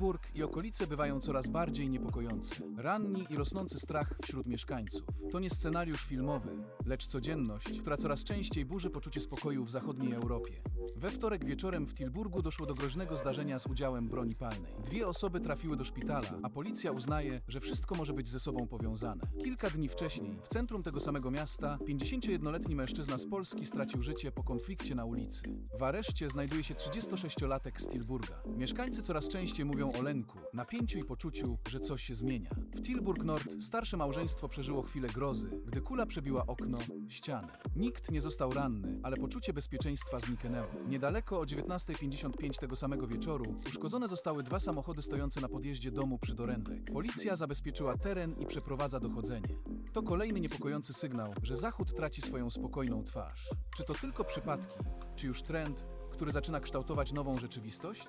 Tilburg i okolice bywają coraz bardziej niepokojące. Ranni i rosnący strach wśród mieszkańców. To nie scenariusz filmowy, lecz codzienność, która coraz częściej burzy poczucie spokoju w zachodniej Europie. We wtorek wieczorem w Tilburgu doszło do groźnego zdarzenia z udziałem broni palnej. Dwie osoby trafiły do szpitala, a policja uznaje, że wszystko może być ze sobą powiązane. Kilka dni wcześniej, w centrum tego samego miasta, 51-letni mężczyzna z Polski stracił życie po konflikcie na ulicy. W areszcie znajduje się 36-latek z Tilburga. Mieszkańcy coraz częściej mówią o lęku, napięciu i poczuciu, że coś się zmienia. W Tilburg Nord starsze małżeństwo przeżyło chwilę grozy, gdy kula przebiła okno, ścianę. Nikt nie został ranny, ale poczucie bezpieczeństwa zniknęło. Niedaleko o 19.55 tego samego wieczoru uszkodzone zostały dwa samochody stojące na podjeździe domu przy Dorędek. Policja zabezpieczyła teren i przeprowadza dochodzenie. To kolejny niepokojący sygnał, że Zachód traci swoją spokojną twarz. Czy to tylko przypadki, czy już trend, który zaczyna kształtować nową rzeczywistość?